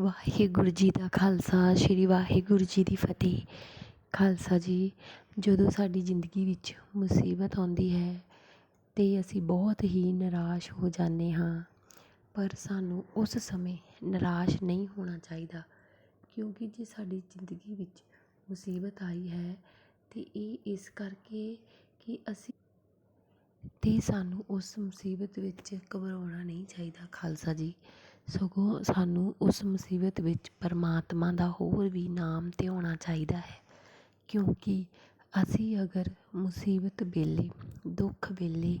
ਵਾਹਿਗੁਰੂ ਜੀ ਦਾ ਖਾਲਸਾ, ਸ਼੍ਰੀ ਵਾਹਿਗੁਰੂ ਜੀ ਦੀ ਫਤਿਹ। ਖਾਲਸਾ ਜੀ, ਜਦੋਂ ਸਾਡੀ ਜ਼ਿੰਦਗੀ ਵਿੱਚ ਮੁਸੀਬਤ ਆਉਂਦੀ ਹੈ, ਤੇ ਅਸੀਂ ਬਹੁਤ ਹੀ ਨਿਰਾਸ਼ ਹੋ ਜਾਂਦੇ ਹਾਂ। ਪਰ ਸਾਨੂੰ ਉਸ ਸਮੇਂ ਨਿਰਾਸ਼ ਨਹੀਂ ਹੋਣਾ ਚਾਹੀਦਾ, ਕਿਉਂਕਿ ਜੇ ਸਾਡੀ ਜ਼ਿੰਦਗੀ ਵਿੱਚ ਮੁਸੀਬਤ ਆਈ ਹੈ, ਤੇ ਇਹ ਇਸ ਕਰਕੇ ਕਿ ਅਸੀਂ ਤੇ ਸਾਨੂੰ ਉਸ ਮੁਸੀਬਤ ਵਿੱਚ ਘਬਰਾਉਣਾ ਨਹੀਂ ਚਾਹੀਦਾ। ਖਾਲਸਾ ਜੀ ਸਗੋਂ ਸਾਨੂੰ ਉਸ ਮੁਸੀਬਤ ਵਿੱਚ ਪਰਮਾਤਮਾ ਦਾ ਹੋਰ ਵੀ ਨਾਮ ਧਿਆਉਣਾ ਚਾਹੀਦਾ ਹੈ। ਕਿਉਂਕਿ ਅਸੀਂ ਅਗਰ ਮੁਸੀਬਤ ਵੇਲੇ, ਦੁੱਖ ਵੇਲੇ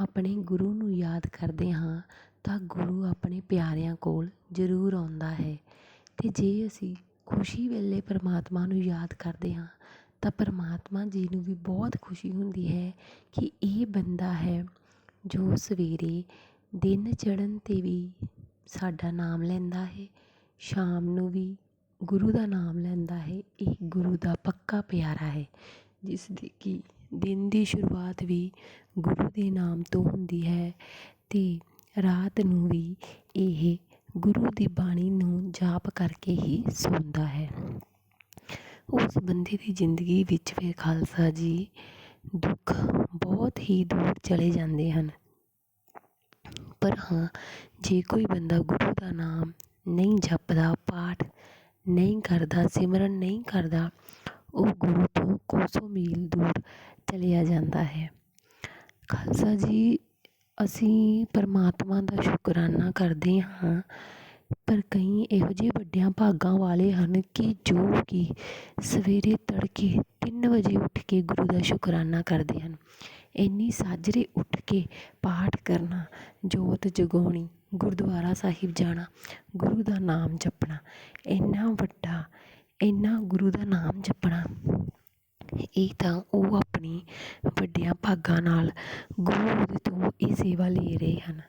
ਆਪਣੇ ਗੁਰੂ ਨੂੰ ਯਾਦ ਕਰਦੇ ਹਾਂ, ਤਾਂ ਗੁਰੂ ਆਪਣੇ ਪਿਆਰਿਆਂ ਕੋਲ ਜ਼ਰੂਰ ਆਉਂਦਾ ਹੈ। ਅਤੇ ਜੇ ਅਸੀਂ ਖੁਸ਼ੀ ਵੇਲੇ ਪਰਮਾਤਮਾ ਨੂੰ ਯਾਦ ਕਰਦੇ ਹਾਂ, ਤਾਂ ਪਰਮਾਤਮਾ ਜੀ ਨੂੰ ਵੀ ਬਹੁਤ ਖੁਸ਼ੀ ਹੁੰਦੀ ਹੈ ਕਿ ਇਹ ਬੰਦਾ ਹੈ ਜੋ ਸਵੇਰੇ ਦਿਨ ਚੜ੍ਹਨ 'ਤੇ ਵੀ ਸਾਡਾ ਨਾਮ ਲੈਂਦਾ ਹੈ, ਸ਼ਾਮ ਨੂੰ ਵੀ ਗੁਰੂ ਦਾ ਨਾਮ ਲੈਂਦਾ ਹੈ, ਇਹ ਗੁਰੂ ਦਾ ਪੱਕਾ ਪਿਆਰਾ ਹੈ, ਜਿਸ ਦੀ ਕਿ ਦਿਨ ਦੀ ਸ਼ੁਰੂਆਤ ਵੀ ਗੁਰੂ ਦੇ ਨਾਮ ਤੋਂ ਹੁੰਦੀ ਹੈ ਅਤੇ ਰਾਤ ਨੂੰ ਵੀ ਇਹ ਗੁਰੂ ਦੀ ਬਾਣੀ ਨੂੰ ਜਾਪ ਕਰਕੇ ਹੀ ਸੌਂਦਾ ਹੈ। ਉਸ ਬੰਦੇ ਦੀ ਜ਼ਿੰਦਗੀ ਵਿੱਚ ਫਿਰ ਖਾਲਸਾ ਜੀ, ਦੁੱਖ ਬਹੁਤ ਹੀ ਦੂਰ ਚਲੇ ਜਾਂਦੇ ਹਨ। ਪਰ ਹਾਂ, ਜੇ ਕੋਈ ਬੰਦਾ ਗੁਰੂ ਦਾ ਨਾਮ ਨਹੀਂ ਜਪਦਾ, ਪਾਠ ਨਹੀਂ ਕਰਦਾ, ਸਿਮਰਨ ਨਹੀਂ ਕਰਦਾ, ਉਹ ਗੁਰੂ ਤੋਂ ਕੋਸੋਂ ਮੀਲ ਦੂਰ ਚਲਿਆ ਜਾਂਦਾ ਹੈ। ਖਾਲਸਾ ਜੀ, ਅਸੀਂ ਪਰਮਾਤਮਾ ਦਾ ਸ਼ੁਕਰਾਨਾ ਕਰਦੇ ਹਾਂ, ਪਰ ਕਈ ਇਹੋ ਜਿਹੇ ਵੱਡਿਆਂ ਭਾਗਾਂ ਵਾਲੇ ਹਨ ਕਿ ਜੋ ਕਿ ਸਵੇਰੇ ਤੜਕੇ ਤਿੰਨ ਵਜੇ ਉੱਠ ਕੇ ਗੁਰੂ ਦਾ ਸ਼ੁਕਰਾਨਾ ਕਰਦੇ ਹਨ। ਇੰਨੀ ਸਾਜਰੇ ਉੱਠ ਕੇ ਪਾਠ ਕਰਨਾ, ਜੋਤ ਜਗਾਉਣੀ, ਗੁਰਦੁਆਰਾ ਸਾਹਿਬ ਜਾਣਾ, ਗੁਰੂ ਦਾ ਨਾਮ ਜਪਣਾ, ਇੰਨਾ ਵੱਡਾ, ਇੰਨਾ ਗੁਰੂ ਦਾ ਨਾਮ ਜਪਣਾ, ਇਹ ਤਾਂ ਉਹ ਆਪਣੀ ਵੱਡਿਆਂ ਭਾਗਾਂ ਨਾਲ ਗੁਰੂ ਤੋਂ ਇਹ ਸੇਵਾ ਲੈ ਰਹੇ ਹਨ,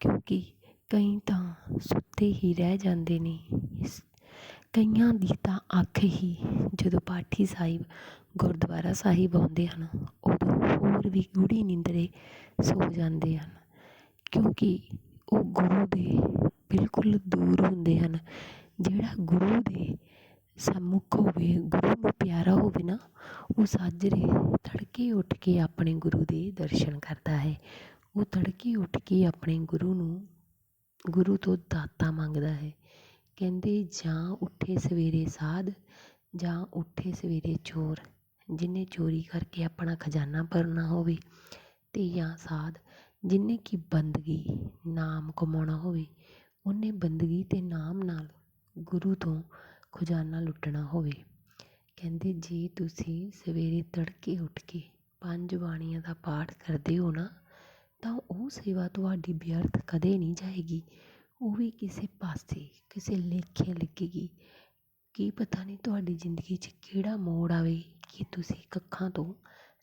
ਕਿਉਂਕਿ ਕਈ ਤਾਂ ਸੁੱਤੇ ਹੀ ਰਹਿ ਜਾਂਦੇ ਨੇ ਕਈਆਂ ਦੀ ਤਾਂ ਅੱਖ ਹੀ ਜਦੋਂ ਪਾਠੀ ਸਾਹਿਬ ਗੁਰਦੁਆਰਾ ਸਾਹਿਬ ਆਉਂਦੇ ਹਨ ਹੋਰ ਵੀ ਗੂੜੀ ਨਿੰਦਰੇ ਸੋ ਜਾਂਦੇ ਹਨ, ਕਿਉਂਕਿ ਉਹ ਗੁਰੂ ਦੇ ਬਿਲਕੁਲ ਦੂਰ ਹੁੰਦੇ ਹਨ। ਜਿਹੜਾ ਗੁਰੂ ਦੇ ਸਨਮੁਖ ਹੋਵੇ, ਗੁਰੂ ਨੂੰ ਪਿਆਰਾ ਹੋਵੇ ਨਾ, ਉਹ ਸਾਜਰੇ ਤੜਕੇ ਉੱਠ ਕੇ ਆਪਣੇ ਗੁਰੂ ਦੇ ਦਰਸ਼ਨ ਕਰਦਾ ਹੈ। ਉਹ ਤੜਕੇ ਉੱਠ ਕੇ ਆਪਣੇ ਗੁਰੂ ਨੂੰ, ਗੁਰੂ ਤੋਂ ਦਾਤਾ ਮੰਗਦਾ ਹੈ। ਕਹਿੰਦੇ, ਜਾਂ ਉੱਠੇ ਸਵੇਰੇ ਸਾਧ, ਜਾਂ ਉੱਠੇ ਸਵੇਰੇ ਚੋਰ। ਜਿਹਨੇ ਚੋਰੀ ਕਰਕੇ ਆਪਣਾ ਖਜ਼ਾਨਾ ਭਰਨਾ ਹੋਵੇ ਅਤੇ ਜਾਂ ਸਾਧ ਜਿਹਨੇ ਕਿ ਬੰਦਗੀ, ਨਾਮ ਕਮਾਉਣਾ ਹੋਵੇ, ਉਹਨੇ ਬੰਦਗੀ ਅਤੇ ਨਾਮ ਨਾਲ ਗੁਰੂ ਤੋਂ ਖਜ਼ਾਨਾ ਲੁੱਟਣਾ ਹੋਵੇ। ਕਹਿੰਦੇ, ਜੇ ਤੁਸੀਂ ਸਵੇਰੇ ਤੜਕੇ ਉੱਠ ਕੇ ਪੰਜ ਬਾਣੀਆਂ ਦਾ ਪਾਠ ਕਰਦੇ ਹੋ ਨਾ, ਤਾਂ ਉਹ ਸੇਵਾ ਤੁਹਾਡੀ ਵਿਅਰਥ ਕਦੇ ਨਹੀਂ ਜਾਏਗੀ। ਉਹ ਵੀ ਕਿਸੇ ਪਾਸੇ, ਕਿਸੇ ਲੇਖੇ ਲੱਗੇਗੀ। ਕੀ ਪਤਾ ਨਹੀਂ ਤੁਹਾਡੀ ਜ਼ਿੰਦਗੀ 'ਚ ਕਿਹੜਾ ਮੋੜ ਆਵੇ ਕਿ ਤੁਸੀਂ ਕੱਖਾਂ ਤੋਂ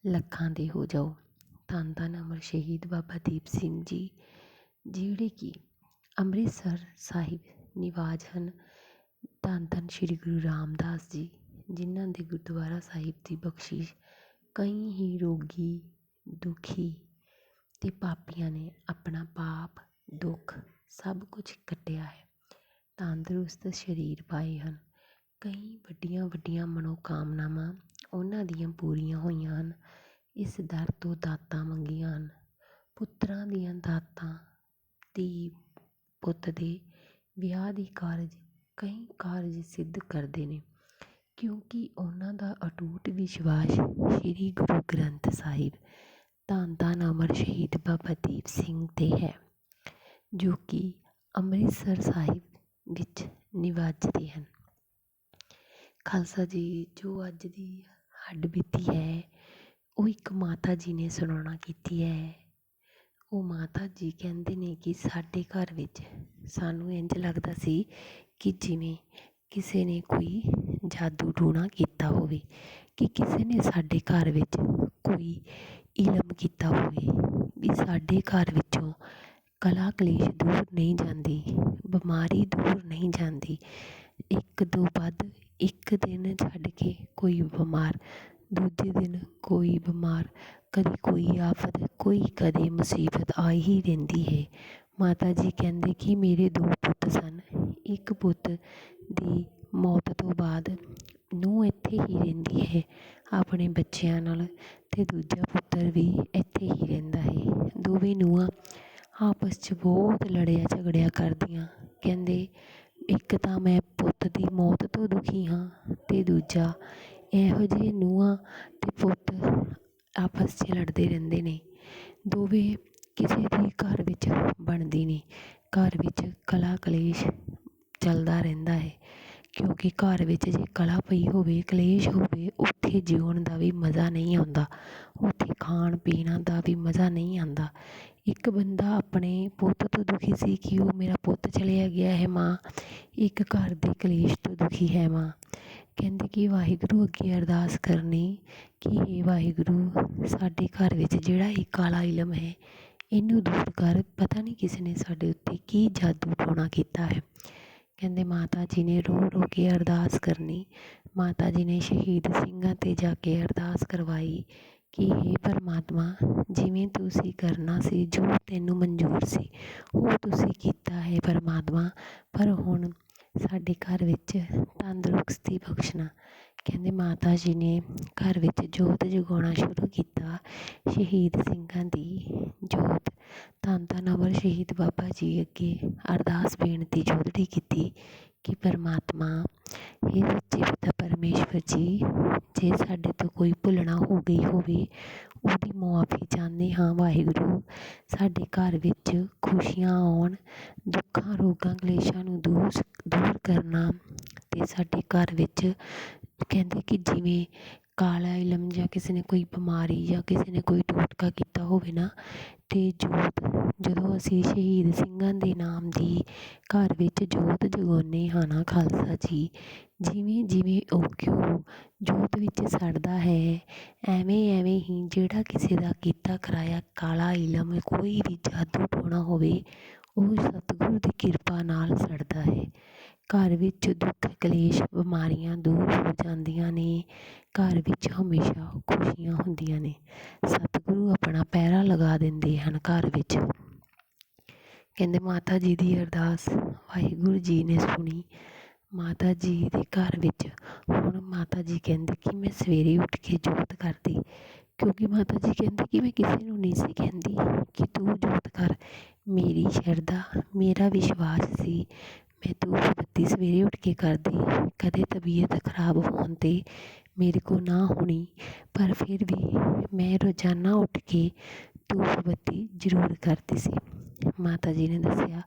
ਲੱਖਾਂ ਦੇ ਹੋ ਜਾਓ। ਧੰਨ ਧੰਨ ਅਮਰ ਸ਼ਹੀਦ ਬਾਬਾ ਦੀਪ ਸਿੰਘ ਜੀ, ਜਿਹੜੇ ਕਿ ਅੰਮ੍ਰਿਤਸਰ ਸਾਹਿਬ ਨਿਵਾਜ ਹਨ। ਧੰਨ ਧੰਨ ਸ਼੍ਰੀ ਗੁਰੂ ਰਾਮਦਾਸ ਜੀ, ਜਿਨ੍ਹਾਂ ਦੇ ਗੁਰਦੁਆਰਾ ਸਾਹਿਬ ਦੀ ਬਖਸ਼ਿਸ਼ ਕਈ ਹੀ ਰੋਗੀ, ਦੁਖੀ ਅਤੇ ਪਾਪੀਆਂ ਨੇ ਆਪਣਾ ਪਾਪ, ਦੁੱਖ ਸਭ ਕੁਝ ਕੱਟਿਆ ਹੈ। ਤੰਦਰੁਸਤ ਸਰੀਰ ਪਾਏ ਹਨ। ਕਈ ਵੱਡੀਆਂ ਵੱਡੀਆਂ ਮਨੋਕਾਮਨਾਵਾਂ ਉਹਨਾਂ ਦੀਆਂ ਪੂਰੀਆਂ ਹੋਈਆਂ ਹਨ। ਇਸ ਦਰ ਤੋਂ ਦਾਤਾਂ ਮੰਗੀਆਂ ਹਨ। ਪੁੱਤਰਾਂ ਦੀਆਂ ਦਾਤਾਂ, ਧੀ ਪੁੱਤ ਦੇ ਵਿਆਹ ਦੀ ਕਾਰਜ ਕਈ ਕਾਰਜ ਸਿੱਧ ਕਰਦੇ ਨੇ, ਕਿਉਂਕਿ ਉਹਨਾਂ ਦਾ ਅਟੂਟ ਵਿਸ਼ਵਾਸ ਸ੍ਰੀ ਗੁਰੂ ਗ੍ਰੰਥ ਸਾਹਿਬ ਧੰਨ ਧੰਨ ਅਮਰ ਸ਼ਹੀਦ ਬਾਬਾ ਦੀਪ ਸਿੰਘ 'ਤੇ ਹੈ, ਜੋ ਕਿ ਅੰਮ੍ਰਿਤਸਰ ਸਾਹਿਬ ਵਿੱਚ ਨਿਵਾਜਦੇ ਹਨ। ਖਾਲਸਾ ਜੀ, ਜੋ ਅੱਜ ਦੀ ਹੱਡ ਬੀਤੀ ਹੈ, ਉਹ ਇੱਕ ਮਾਤਾ ਜੀ ਨੇ ਸੁਣਾਉਣਾ ਕੀਤੀ ਹੈ। ਉਹ ਮਾਤਾ ਜੀ ਕਹਿੰਦੇ ਨੇ ਕਿ ਸਾਡੇ ਘਰ ਵਿੱਚ ਸਾਨੂੰ ਇੰਝ ਲੱਗਦਾ ਸੀ ਕਿ ਜਿਵੇਂ ਕਿਸੇ ਨੇ ਕੋਈ ਜਾਦੂ ਟੂਣਾ ਕੀਤਾ ਹੋਵੇ, ਕਿ ਕਿਸੇ ਨੇ ਸਾਡੇ ਘਰ ਵਿੱਚ ਕੋਈ ਇਲਮ ਕੀਤਾ ਹੋਵੇ, ਵੀ ਸਾਡੇ ਘਰ ਵਿੱਚੋਂ ਕਲਾ ਕਲੇਸ਼ ਦੂਰ ਨਹੀਂ ਜਾਂਦੀ, ਬਿਮਾਰੀ ਦੂਰ ਨਹੀਂ ਜਾਂਦੀ। ਇੱਕ ਤੋਂ ਵੱਧ ਇੱਕ ਦਿਨ ਛੱਡ ਕੇ ਕੋਈ ਬਿਮਾਰ, ਦੂਜੇ ਦਿਨ ਕੋਈ ਬਿਮਾਰ, ਕਦੀ ਕੋਈ ਆਫਤ, ਕੋਈ ਕਦੇ ਮੁਸੀਬਤ ਆ ਹੀ ਰਹਿੰਦੀ ਹੈ। ਮਾਤਾ ਜੀ ਕਹਿੰਦੇ ਕਿ ਮੇਰੇ ਦੋ ਪੁੱਤ ਸਨ। ਇੱਕ ਪੁੱਤ ਦੀ ਮੌਤ ਤੋਂ ਬਾਅਦ ਨੂੰਹ ਇੱਥੇ ਹੀ ਰਹਿੰਦੀ ਹੈ ਆਪਣੇ ਬੱਚਿਆਂ ਨਾਲ ਅਤੇ ਦੂਜਾ ਪੁੱਤਰ ਵੀ ਇੱਥੇ ਹੀ ਰਹਿੰਦਾ ਹੈ। ਦੋਵੇਂ ਨੂੰਹਾਂ ਆਪਸ 'ਚ ਬਹੁਤ ਲੜਿਆ ਝਗੜਿਆ ਕਰਦੀਆਂ। ਕਹਿੰਦੇ, ਇੱਕ ਤਾਂ ਮੈਂ ਪੁੱਤ ਦੀ ਮੌਤ ਤੋਂ ਦੁਖੀ ਹਾਂ ਅਤੇ ਦੂਜਾ ਇਹੋ ਜਿਹੇ ਨੂੰਹਾਂ ਅਤੇ ਪੁੱਤ ਆਪਸ 'ਚ ਲੜਦੇ ਰਹਿੰਦੇ ਨੇ। ਦੋਵੇਂ ਕਿਸੇ ਦੀ ਘਰ ਵਿੱਚ ਬਣਦੀ ਨਹੀਂ ਘਰ ਵਿੱਚ ਕਲਾ ਕਲੇਸ਼ ਚੱਲਦਾ ਰਹਿੰਦਾ ਹੈ। ਕਿਉਂਕਿ ਘਰ ਵਿੱਚ ਜੇ ਕਲਾ ਪਈ ਹੋਵੇ, ਕਲੇਸ਼ ਹੋਵੇ, ਉੱਥੇ ਜਿਉਣ ਦਾ ਵੀ ਮਜ਼ਾ ਨਹੀਂ ਆਉਂਦਾ। ਉੱਥੇ ਖਾਣ ਪੀਣ ਦਾ ਵੀ ਮਜ਼ਾ ਨਹੀਂ ਆਉਂਦਾ। ਇੱਕ ਬੰਦਾ ਆਪਣੇ ਪੁੱਤ ਤੋਂ ਦੁਖੀ ਸੀ ਕਿ ਉਹ ਮੇਰਾ ਪੁੱਤ ਚਲਿਆ ਗਿਆ ਹੈ ਮਾਂ। ਇੱਕ ਘਰ ਦੇ ਕਲੇਸ਼ ਤੋਂ ਦੁਖੀ ਹੈ ਮਾਂ। ਕਹਿੰਦੇ ਕਿ ਵਾਹਿਗੁਰੂ ਅੱਗੇ ਅਰਦਾਸ ਕਰਨੀ ਕਿ ਇਹ ਵਾਹਿਗੁਰੂ, ਸਾਡੇ ਘਰ ਵਿੱਚ ਜਿਹੜਾ ਇਹ ਕਾਲਾ ਇਲਮ ਹੈ, ਇਹਨੂੰ ਦੂਰ ਕਰ। ਪਤਾ ਨਹੀਂ ਕਿਸ ਨੇ ਸਾਡੇ ਉੱਤੇ ਕੀ ਜਾਦੂ ਟੋਣਾ ਕੀਤਾ ਹੈ। ਕਹਿੰਦੇ ਮਾਤਾ ਜੀ ਨੇ ਰੋ ਰੋ ਕੇ ਅਰਦਾਸ ਕਰਨੀ। ਮਾਤਾ ਜੀ ਨੇ ਸ਼ਹੀਦ ਸਿੰਘਾਂ 'ਤੇ ਜਾ ਕੇ ਅਰਦਾਸ ਕਰਵਾਈ ਕਿ ਹੇ ਪਰਮਾਤਮਾ, ਜਿਵੇਂ ਤੁਸੀਂ ਕਰਨਾ ਸੀ, ਜੋ ਤੈਨੂੰ ਮਨਜ਼ੂਰ ਸੀ, ਉਹ ਤੁਸੀਂ ਕੀਤਾ ਹੈ ਪਰਮਾਤਮਾ। ਪਰ ਹੁਣ ਸਾਡੇ ਘਰ ਵਿੱਚ ਤੰਦਰੁਸਤੀ ਬਖਸ਼ਣਾ ਕਹਿੰਦੇ ਮਾਤਾ ਜੀ ਨੇ ਘਰ ਵਿੱਚ ਜੋਤ ਜਗਾਉਣਾ ਸ਼ੁਰੂ ਕੀਤਾ ਸ਼ਹੀਦ ਸਿੰਘਾਂ ਦੀ ਜੋਤ। ਧੰਨ ਧੰਨ ਅਮਰ ਸ਼ਹੀਦ ਬਾਬਾ ਜੀ ਅੱਗੇ ਅਰਦਾਸ ਬੇਨਤੀ ਜੋਦੜੀ ਕੀਤੀ ਕਿ ਪਰਮਾਤਮਾ ਇਹ ਸੱਚੇ ਪਿਤਾ ਪਰਮੇਸ਼ਵਰ ਜੀ, ਜੇ ਸਾਡੇ ਤੋਂ ਕੋਈ ਭੁੱਲਣਾ ਹੋ ਗਈ ਹੋਵੇ, ਉਹਦੀ ਮੁਆਫੀ ਚਾਹੁੰਦੇ ਹਾਂ ਵਾਹਿਗੁਰੂ। ਸਾਡੇ ਘਰ ਵਿੱਚ ਖੁਸ਼ੀਆਂ ਆਉਣ, ਦੁੱਖਾਂ, ਰੋਗਾਂ, ਕਲੇਸ਼ਾਂ ਨੂੰ ਦੂਰ ਦੂਰ ਕਰਨਾ ਅਤੇ ਸਾਡੇ ਘਰ ਵਿੱਚ ਕਹਿੰਦੇ ਕਿ ਜਿਵੇਂ ਕਾਲਾ ਇਲਮ ਜਾਂ ਕਿਸੇ ਨੇ ਕੋਈ ਬਿਮਾਰੀ ਜਾਂ ਕਿਸੇ ਨੇ ਕੋਈ ਟੋਟਕਾ ਕੀਤਾ ਹੋਵੇ ਨਾ ਅਤੇ ਜੋਤ, ਜਦੋਂ ਅਸੀਂ ਸ਼ਹੀਦ ਸਿੰਘਾਂ ਦੇ ਨਾਮ ਦੀ ਘਰ ਵਿੱਚ ਜੋਤ ਜਗਾਉਂਦੇ ਹਾਂ ਨਾ ਖਾਲਸਾ ਜੀ, ਜਿਵੇਂ ਜਿਵੇਂ ਉਹ ਘਿਓ ਜੋਤ ਵਿੱਚ ਸੜਦਾ ਹੈ, ਐਵੇਂ ਐਵੇਂ ਹੀ ਜਿਹੜਾ ਕਿਸੇ ਦਾ ਕੀਤਾ ਕਰਾਇਆ ਕਾਲਾ ਇਲਮ ਕੋਈ ਵੀ ਜਾਦੂ ਟੋਣਾ ਹੋਵੇ, ਉਹ ਸਤਿਗੁਰੂ ਦੀ ਕਿਰਪਾ ਨਾਲ ਸੜਦਾ ਹੈ। ਘਰ ਵਿੱਚ ਦੁੱਖ, ਕਲੇਸ਼, ਬਿਮਾਰੀਆਂ ਦੂਰ ਹੋ ਜਾਂਦੀਆਂ ਨੇ। ਘਰ ਵਿੱਚ ਹਮੇਸ਼ਾ ਖੁਸ਼ੀਆਂ ਹੁੰਦੀਆਂ ਨੇ। ਸਤਿਗੁਰੂ ਆਪਣਾ ਪਹਿਰਾ ਲਗਾ ਦਿੰਦੇ ਹਨ ਘਰ ਵਿੱਚ। ਕਹਿੰਦੇ ਮਾਤਾ ਜੀ ਦੀ ਅਰਦਾਸ ਵਾਹਿਗੁਰੂ ਜੀ ਨੇ ਸੁਣੀ। ਮਾਤਾ ਜੀ ਦੇ ਘਰ ਵਿੱਚ ਹੁਣ ਮਾਤਾ ਜੀ ਕਹਿੰਦੇ ਕਿ ਮੈਂ ਸਵੇਰੇ ਉੱਠ ਕੇ ਜੋਤ ਕਰਦੀ। ਕਿਉਂਕਿ ਮਾਤਾ ਜੀ ਕਹਿੰਦੇ ਕਿ ਮੈਂ ਕਿਸੇ ਨੂੰ ਨਹੀਂ ਸੀ ਕਹਿੰਦੀ ਕਿ ਤੂੰ ਜੋਤ ਕਰ। ਮੇਰੀ ਸ਼ਰਧਾ, ਮੇਰਾ ਵਿਸ਼ਵਾਸ ਸੀ। ਮੈਂ ਧੂਫ ਬੱਤੀ ਸਵੇਰੇ ਉੱਠ ਕੇ ਕਰਦੀ, ਕਦੇ ਤਬੀਅਤ ਖਰਾਬ ਹੋਣ 'ਤੇ ਮੇਰੇ ਕੋਲ ਨਾ ਹੋਣੀ, ਪਰ ਫਿਰ ਵੀ ਮੈਂ ਰੋਜ਼ਾਨਾ ਉੱਠ ਕੇ ਧੂਫ ਬੱਤੀ ਜ਼ਰੂਰ ਕਰਦੀ ਸੀ। ਮਾਤਾ ਜੀ ਨੇ ਦੱਸਿਆ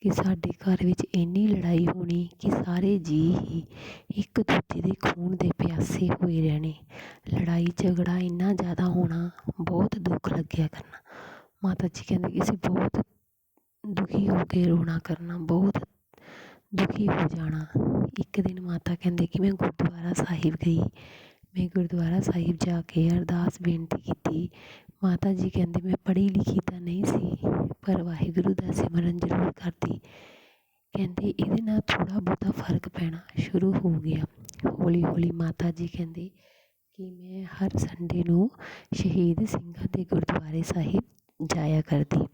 ਕਿ ਸਾਡੇ ਘਰ ਵਿੱਚ ਇੰਨੀ ਲੜਾਈ ਹੋਣੀ ਕਿ ਸਾਰੇ ਜੀਅ ਹੀ ਇੱਕ ਦੂਜੇ ਦੇ ਖੂਨ ਦੇ ਪਿਆਸੇ ਹੋਏ ਰਹਿਣੇ। ਲੜਾਈ ਝਗੜਾ ਇੰਨਾ ਜ਼ਿਆਦਾ ਹੋਣਾ ਬਹੁਤ ਦੁੱਖ ਲੱਗਿਆ ਕਰਨਾ। ਮਾਤਾ ਜੀ ਕਹਿੰਦੇ ਕਿ ਅਸੀਂ ਬਹੁਤ ਦੁਖੀ ਹੋ ਕੇ ਰੋਣਾ ਕਰਨਾ ਬਹੁਤ ਦੁਖੀ ਹੋ ਜਾਣਾ। ਇੱਕ ਦਿਨ ਮਾਤਾ ਕਹਿੰਦੇ ਕਿ ਮੈਂ ਗੁਰਦੁਆਰਾ ਸਾਹਿਬ ਗਈ। ਮੈਂ ਗੁਰਦੁਆਰਾ ਸਾਹਿਬ ਜਾ ਕੇ ਅਰਦਾਸ ਬੇਨਤੀ ਕੀਤੀ। ਮਾਤਾ ਜੀ ਕਹਿੰਦੇ, ਮੈਂ ਪੜ੍ਹੀ ਲਿਖੀ ਤਾਂ ਨਹੀਂ ਸੀ, ਪਰ ਵਾਹਿਗੁਰੂ ਦਾ ਸਿਮਰਨ ਜ਼ਰੂਰ ਕਰਦੀ। ਕਹਿੰਦੇ, ਇਹਦੇ ਨਾਲ ਥੋੜ੍ਹਾ ਬਹੁਤਾ ਫ਼ਰਕ ਪੈਣਾ ਸ਼ੁਰੂ ਹੋ ਗਿਆ। ਹੌਲੀ ਹੌਲੀ ਮਾਤਾ ਜੀ ਕਹਿੰਦੇ ਕਿ ਮੈਂ ਹਰ ਸੰਡੇ ਨੂੰ ਸ਼ਹੀਦ ਸਿੰਘਾਂ ਦੇ ਗੁਰਦੁਆਰੇ ਸਾਹਿਬ ਜਾਇਆ ਕਰਦੀ।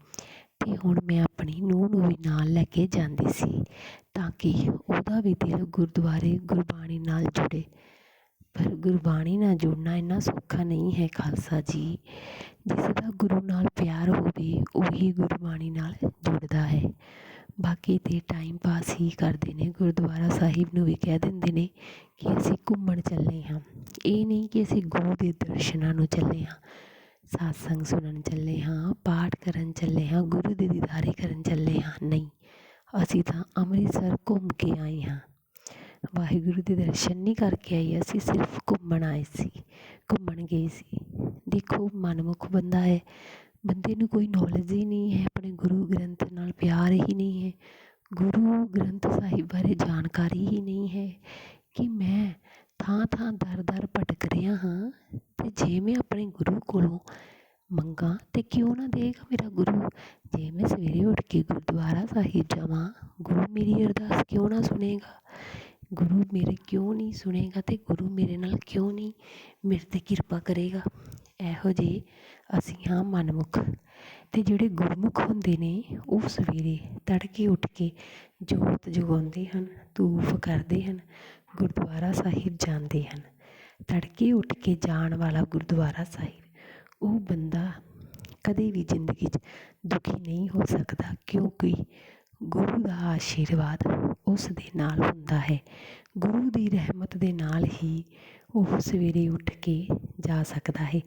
ਅਤੇ ਹੁਣ ਮੈਂ ਆਪਣੀ ਨੂੰਹ ਨੂੰ ਵੀ ਨਾਲ ਲੈ ਕੇ ਜਾਂਦੀ ਸੀ ਤਾਂ ਕਿ ਉਹਦਾ ਵੀ ਦਿਲ ਗੁਰਦੁਆਰੇ ਗੁਰਬਾਣੀ ਨਾਲ ਜੁੜੇ। ਪਰ ਗੁਰਬਾਣੀ ਨਾਲ ਜੁੜਨਾ ਇੰਨਾ ਸੌਖਾ ਨਹੀਂ ਹੈ ਖਾਲਸਾ ਜੀ। ਜਿਸ ਦਾ ਗੁਰੂ ਨਾਲ ਪਿਆਰ ਹੋਵੇ, ਉਹੀ ਗੁਰਬਾਣੀ ਨਾਲ ਜੁੜਦਾ ਹੈ। ਬਾਕੀ ਤਾਂ ਟਾਈਮ ਪਾਸ ਹੀ ਕਰਦੇ ਨੇ, ਗੁਰਦੁਆਰਾ ਸਾਹਿਬ ਨੂੰ ਵੀ ਕਹਿ ਦਿੰਦੇ ਨੇ ਕਿ ਅਸੀਂ ਘੁੰਮਣ ਚੱਲੇ ਹਾਂ। ਇਹ ਨਹੀਂ ਕਿ ਅਸੀਂ ਗੁਰੂ ਦੇ ਦਰਸ਼ਨਾਂ ਨੂੰ ਚੱਲੇ ਹਾਂ। ਸਤਸੰਗ ਸੁਣਨ ਚੱਲੇ ਹਾਂ, ਪਾਠ ਕਰਨ ਚੱਲੇ ਹਾਂ, ਗੁਰੂ ਦੇ ਦੀਦਾਰੇ ਕਰਨ ਚੱਲੇ ਹਾਂ। ਨਹੀਂ, ਅਸੀਂ ਤਾਂ ਅੰਮ੍ਰਿਤਸਰ ਘੁੰਮ ਕੇ ਆਏ ਹਾਂ। ਵਾਹਿਗੁਰੂ ਦੇ ਦਰਸ਼ਨ ਨਹੀਂ ਕਰਕੇ ਆਏ, ਅਸੀਂ ਸਿਰਫ ਘੁੰਮਣ ਆਏ ਸੀ, ਘੁੰਮਣ ਗਏ ਸੀ। ਦੇਖੋ, ਮਨਮੁਖ ਬੰਦਾ ਹੈ, ਬੰਦੇ ਨੂੰ ਕੋਈ ਨੌਲੇਜ ਹੀ ਨਹੀਂ ਹੈ, ਆਪਣੇ ਗੁਰੂ ਗ੍ਰੰਥ ਨਾਲ ਪਿਆਰ ਹੀ ਨਹੀਂ ਹੈ, ਗੁਰੂ ਗ੍ਰੰਥ ਸਾਹਿਬ ਬਾਰੇ ਜਾਣਕਾਰੀ ਹੀ ਨਹੀਂ ਹੈ ਕਿ ਮੈਂ ਥਾਂ ਥਾਂ ਦਰ ਦਰ ਭਟਕ ਰਿਹਾ ਹਾਂ ਅਤੇ ਜੇ ਮੈਂ ਆਪਣੇ ਗੁਰੂ ਕੋਲੋਂ ਮੰਗਾਂ ਤਾਂ ਕਿਉਂ ਨਾ ਦੇਗਾ ਮੇਰਾ ਗੁਰੂ? ਜੇ ਮੈਂ ਸਵੇਰੇ ਉੱਠ ਕੇ ਗੁਰਦੁਆਰਾ ਸਾਹਿਬ ਜਾਵਾਂ, ਗੁਰੂ ਮੇਰੀ ਅਰਦਾਸ ਕਿਉਂ ਨਾ ਸੁਣੇਗਾ? ਗੁਰੂ ਮੇਰੇ ਕਿਉਂ ਨਹੀਂ ਸੁਣੇਗਾ ਅਤੇ ਗੁਰੂ ਮੇਰੇ ਨਾਲ ਕਿਉਂ ਨਹੀਂ ਮੇਰੇ 'ਤੇ ਕਿਰਪਾ ਕਰੇਗਾ? ਇਹੋ ਜਿਹੇ ਅਸੀਂ ਹਾਂ ਮਨਮੁਖ। ਅਤੇ ਜਿਹੜੇ ਗੁਰਮੁਖ ਹੁੰਦੇ ਨੇ, ਉਹ ਸਵੇਰੇ ਤੜਕੇ ਉੱਠ ਕੇ ਜੋਤ ਜਗਾਉਂਦੇ ਹਨ, ਧੂਫ ਕਰਦੇ ਹਨ ਗੁਰਦੁਆਰਾ ਸਾਹਿਬ ਜਾਂਦੇ ਹਨ। ਤੜਕੇ ਉੱਠ ਕੇ ਜਾਣ ਵਾਲਾ ਗੁਰਦੁਆਰਾ ਸਾਹਿਬ, ਉਹ ਬੰਦਾ ਕਦੇ ਵੀ ਜ਼ਿੰਦਗੀ 'ਚ ਦੁਖੀ ਨਹੀਂ ਹੋ ਸਕਦਾ ਕਿਉਂਕਿ ਗੁਰੂ ਦਾ ਆਸ਼ੀਰਵਾਦ ਉਸ ਦੇ ਨਾਲ ਹੁੰਦਾ ਹੈ। ਗੁਰੂ ਦੀ ਰਹਿਮਤ ਦੇ ਨਾਲ ਹੀ ਉਹ ਸਵੇਰੇ ਉੱਠ ਕੇ ਜਾ ਸਕਦਾ ਹੈ।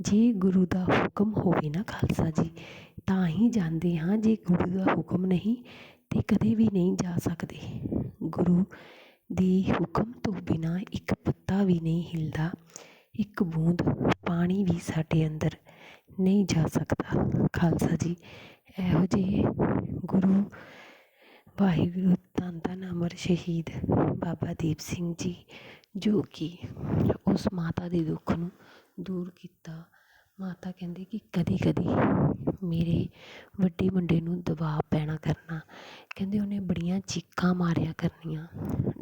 ਜੇ ਗੁਰੂ ਦਾ ਹੁਕਮ ਹੋਵੇ ਨਾ ਖਾਲਸਾ ਜੀ, ਤਾਂ ਹੀ ਜਾਂਦੇ ਹਾਂ ਜੇ ਗੁਰੂ ਦਾ ਹੁਕਮ ਨਹੀਂ ਤਾਂ ਕਦੇ ਵੀ ਨਹੀਂ ਜਾ ਸਕਦੇ। ਗੁਰੂ ਦੇ ਹੁਕਮ ਤੋਂ ਬਿਨਾਂ ਇੱਕ ਪੱਤਾ ਵੀ ਨਹੀਂ ਹਿੱਲਦਾ, ਇੱਕ ਬੂੰਦ ਪਾਣੀ ਵੀ ਸਾਡੇ ਅੰਦਰ ਨਹੀਂ ਜਾ ਸਕਦਾ। ਖਾਲਸਾ ਜੀ, ਇਹੋ ਜਿਹੇ ਗੁਰੂ ਵਾਹਿਗੁਰੂ ਧੰਨ ਧੰਨ ਅਮਰ ਸ਼ਹੀਦ ਬਾਬਾ ਦੀਪ ਸਿੰਘ ਜੀ, ਜੋ ਕਿ ਉਸ ਮਾਤਾ ਦੇ ਦੁੱਖ ਨੂੰ ਦੂਰ ਕੀਤਾ ਮਾਤਾ ਕਹਿੰਦੇ ਕਿ ਕਦੀ ਕਦੀ ਮੇਰੇ ਵੱਡੇ ਮੁੰਡੇ ਨੂੰ ਦਬਾਅ ਪੈਣਾ ਕਰਨਾ। ਕਹਿੰਦੇ ਉਹਨੇ ਬੜੀਆਂ ਚੀਕਾਂ ਮਾਰਿਆ ਕਰਨੀਆਂ।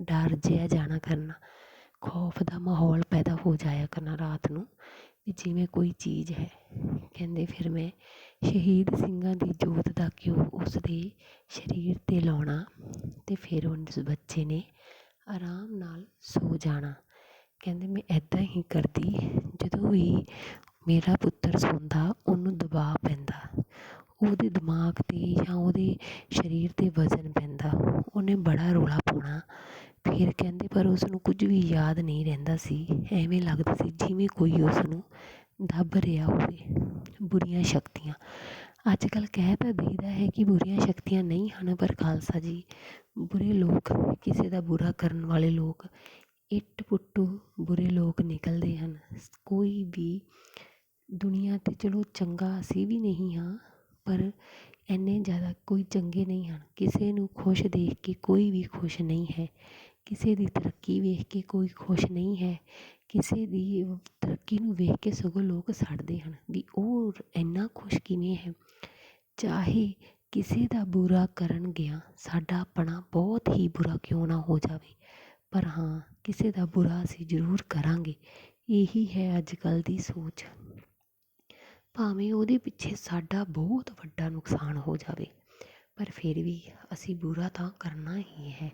ਡਰ ਜਿਹਾ ਜਾਣਾ ਕਰਨਾ। ਖੌਫ ਦਾ ਮਾਹੌਲ ਪੈਦਾ ਹੋ ਜਾਇਆ ਕਰਨਾ ਰਾਤ ਨੂੰ ਵੀ ਜਿਵੇਂ ਕੋਈ ਚੀਜ਼ ਹੈ। ਕਹਿੰਦੇ ਫਿਰ ਮੈਂ ਸ਼ਹੀਦ ਸਿੰਘਾਂ ਦੀ ਜੋਤ ਦਾ ਘਿਓ ਉਸ ਦੇ ਸਰੀਰ 'ਤੇ ਲਾਉਣਾ ਅਤੇ ਫਿਰ ਉਸ ਬੱਚੇ ਨੇ ਆਰਾਮ ਨਾਲ ਸੋ ਜਾਣਾ। ਕਹਿੰਦੇ ਮੈਂ ਇੱਦਾਂ ਹੀ ਕਰਦੀ ਜਦੋਂ ਵੀ ਮੇਰਾ ਪੁੱਤਰ ਸੌਂਦਾ, ਉਹਨੂੰ ਦਬਾਅ ਪੈਂਦਾ। ਉਹਦੇ ਦਿਮਾਗ 'ਤੇ ਜਾਂ ਉਹਦੇ ਸਰੀਰ 'ਤੇ ਵਜ਼ਨ ਪੈਂਦਾ। ਉਹਨੇ ਬੜਾ ਰੌਲਾ ਪਾਉਣਾ। ਫਿਰ ਕਹਿੰਦੇ, ਪਰ ਉਸਨੂੰ ਕੁਝ ਵੀ ਯਾਦ ਨਹੀਂ ਰਹਿੰਦਾ ਸੀ। ਐਵੇਂ ਲੱਗਦਾ ਸੀ ਜਿਵੇਂ ਕੋਈ ਉਸਨੂੰ ਦੱਬ ਰਿਹਾ ਹੋਵੇ। ਬੁਰੀਆਂ ਸ਼ਕਤੀਆਂ। ਅੱਜ ਕੱਲ੍ਹ ਕਹਿ ਤਾਂ ਦਈਦਾ ਹੈ ਕਿ ਬੁਰੀਆਂ ਸ਼ਕਤੀਆਂ ਨਹੀਂ ਹਨ, ਪਰ ਖਾਲਸਾ ਜੀ, ਬੁਰੇ ਲੋਕ, ਕਿਸੇ ਦਾ ਬੁਰਾ ਕਰਨ ਵਾਲੇ ਲੋਕ ਇੱਟ ਪੁੱਟੂ ਬੁਰੇ ਲੋਕ ਨਿਕਲਦੇ ਹਨ। ਕੋਈ ਵੀ ਦੁਨੀਆ 'ਤੇ ਚਲੋ ਚੰਗਾ ਅਸੀਂ ਵੀ ਨਹੀਂ ਹਾਂ, ਪਰ ਇੰਨੇ ਜ਼ਿਆਦਾ ਕੋਈ ਚੰਗੇ ਨਹੀਂ ਹਨ। ਕਿਸੇ ਨੂੰ ਖੁਸ਼ ਦੇਖ ਕੇ ਕੋਈ ਵੀ ਖੁਸ਼ ਨਹੀਂ ਹੈ। ਕਿਸੇ ਦੀ ਤਰੱਕੀ ਵੇਖ ਕੇ ਕੋਈ ਖੁਸ਼ ਨਹੀਂ ਹੈ। ਕਿਸੇ ਦੀ ਤਰੱਕੀ ਨੂੰ ਵੇਖ ਕੇ ਸਗੋਂ ਲੋਕ ਸੜਦੇ ਹਨ ਵੀ ਉਹ ਇੰਨਾ ਖੁਸ਼ ਕਿਵੇਂ ਹੈ। ਚਾਹੇ ਕਿਸੇ ਦਾ ਬੁਰਾ ਕਰਨ ਗਿਆ, ਸਾਡਾ ਆਪਣਾ ਬਹੁਤ ਹੀ ਬੁਰਾ ਕਿਉਂ ਨਾ ਹੋ ਜਾਵੇ। ਪਰ ਹਾਂ, ਕਿਸੇ ਦਾ ਬੁਰਾ ਅਸੀਂ ਜ਼ਰੂਰ ਕਰਾਂਗੇ। ਇਹੀ ਹੈ ਅੱਜ ਕੱਲ੍ਹ ਦੀ ਸੋਚ। ਭਾਵੇਂ ਉਹਦੇ ਪਿੱਛੇ ਸਾਡਾ ਬਹੁਤ ਵੱਡਾ ਨੁਕਸਾਨ ਹੋ ਜਾਵੇ, ਪਰ ਫਿਰ ਵੀ ਅਸੀਂ ਬੁਰਾ ਤਾਂ ਕਰਨਾ ਹੀ ਹੈ।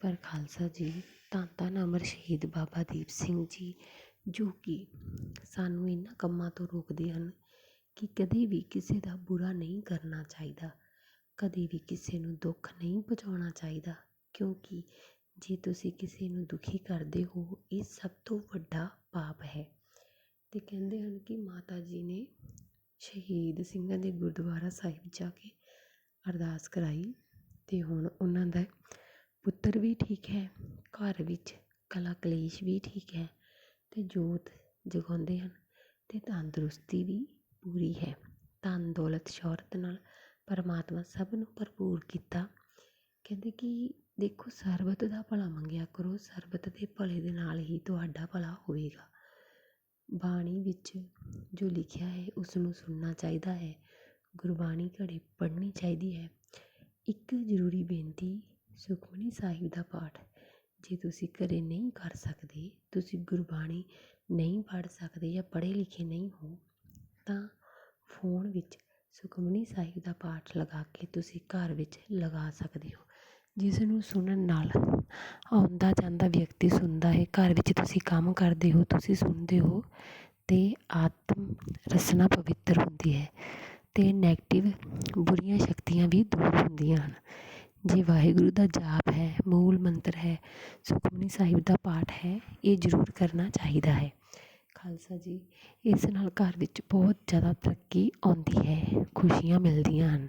ਪਰ ਖਾਲਸਾ ਜੀ ਧੰਨ ਧੰਨ ਅਮਰ ਸ਼ਹੀਦ ਬਾਬਾ ਦੀਪ ਸਿੰਘ ਜੀ, ਜੋ ਕਿ ਸਾਨੂੰ ਇਹਨਾਂ ਕੰਮਾਂ ਤੋਂ ਰੋਕਦੇ ਹਨ ਕਿ ਕਦੇ ਵੀ ਕਿਸੇ ਦਾ ਬੁਰਾ ਨਹੀਂ ਕਰਨਾ ਚਾਹੀਦਾ, ਕਦੇ ਵੀ ਕਿਸੇ ਨੂੰ ਦੁੱਖ ਨਹੀਂ ਪਹੁੰਚਾਉਣਾ ਚਾਹੀਦਾ, ਕਿਉਂਕਿ ਜੇ ਤੁਸੀਂ ਕਿਸੇ ਨੂੰ ਦੁਖੀ ਕਰਦੇ ਹੋ, ਇਹ ਸਭ ਤੋਂ ਵੱਡਾ ਪਾਪ ਹੈ। ਅਤੇ ਕਹਿੰਦੇ ਹਨ ਕਿ ਮਾਤਾ ਜੀ ਨੇ ਸ਼ਹੀਦ ਸਿੰਘਾਂ ਦੇ ਗੁਰਦੁਆਰਾ ਸਾਹਿਬ ਜਾ ਕੇ ਅਰਦਾਸ ਕਰਾਈ ਅਤੇ ਹੁਣ ਉਹਨਾਂ ਦਾ ਪੁੱਤਰ ਵੀ ਠੀਕ ਹੈ, ਘਰ ਵਿੱਚ ਕਲਾ ਕਲੇਸ਼ ਵੀ ਠੀਕ ਹੈ ਅਤੇ ਜੋਤ ਜਗਾਉਂਦੇ ਹਨ ਅਤੇ ਤੰਦਰੁਸਤੀ ਵੀ ਪੂਰੀ ਹੈ। ਧਨ ਦੌਲਤ ਸ਼ੌਹਰਤ ਨਾਲ ਪਰਮਾਤਮਾ ਸਭ ਨੂੰ ਭਰਪੂਰ ਕੀਤਾ। ਕਹਿੰਦੇ ਕਿ ਦੇਖੋ ਸਰਬਤ ਦਾ ਭਲਾ ਮੰਗਿਆ ਕਰੋ, ਸਰਬਤ ਦੇ ਭਲੇ ਦੇ ਨਾਲ ਹੀ ਤੁਹਾਡਾ ਭਲਾ ਹੋਵੇਗਾ। ਬਾਣੀ ਵਿੱਚ ਜੋ ਲਿਖਿਆ ਹੈ ਉਸ ਨੂੰ ਸੁਣਨਾ ਚਾਹੀਦਾ ਹੈ। ਗੁਰਬਾਣੀ ਘੜੀ ਪੜ੍ਹਨੀ ਚਾਹੀਦੀ ਹੈ। ਇੱਕ ਜ਼ਰੂਰੀ ਬੇਨਤੀ, ਸੁਖਮਨੀ ਸਾਹਿਬ ਦਾ ਪਾਠ, ਜੇ ਤੁਸੀਂ ਘਰੇ ਨਹੀਂ ਕਰ ਸਕਦੇ, ਤੁਸੀਂ ਗੁਰਬਾਣੀ ਨਹੀਂ ਪੜ੍ਹ ਸਕਦੇ ਜਾਂ ਪੜ੍ਹੇ ਲਿਖੇ ਨਹੀਂ ਹੋ, ਤਾਂ ਫੋਨ ਵਿੱਚ ਸੁਖਮਨੀ ਸਾਹਿਬ ਦਾ ਪਾਠ ਲਗਾ ਕੇ ਤੁਸੀਂ ਘਰ ਵਿੱਚ ਲਗਾ ਸਕਦੇ ਹੋ। ਜਿਸ ਨੂੰ ਸੁਣਨ ਨਾਲ ਆਉਂਦਾ ਜਾਂਦਾ ਵਿਅਕਤੀ ਸੁਣਦਾ ਹੈ। ਘਰ ਵਿੱਚ ਤੁਸੀਂ ਕੰਮ ਕਰਦੇ ਹੋ, ਤੁਸੀਂ ਸੁਣਦੇ ਹੋ ਅਤੇ ਆਤਮ ਰਸਨਾ ਪਵਿੱਤਰ ਹੁੰਦੀ ਹੈ ਅਤੇ ਨੈਗਟਿਵ ਬੁਰੀਆਂ ਸ਼ਕਤੀਆਂ ਵੀ ਦੂਰ ਹੁੰਦੀਆਂ ਹਨ। ਜੇ ਵਾਹਿਗੁਰੂ ਦਾ ਜਾਪ ਹੈ, ਮੂਲ ਮੰਤਰ ਹੈ, ਸੁਖਮਨੀ ਸਾਹਿਬ ਦਾ ਪਾਠ ਹੈ, ਇਹ ਜ਼ਰੂਰ ਕਰਨਾ ਚਾਹੀਦਾ ਹੈ। ਖਾਲਸਾ ਜੀ, ਇਸ ਨਾਲ ਘਰ ਵਿੱਚ ਬਹੁਤ ਜ਼ਿਆਦਾ ਤਰੱਕੀ ਆਉਂਦੀ ਹੈ, ਖੁਸ਼ੀਆਂ ਮਿਲਦੀਆਂ ਹਨ।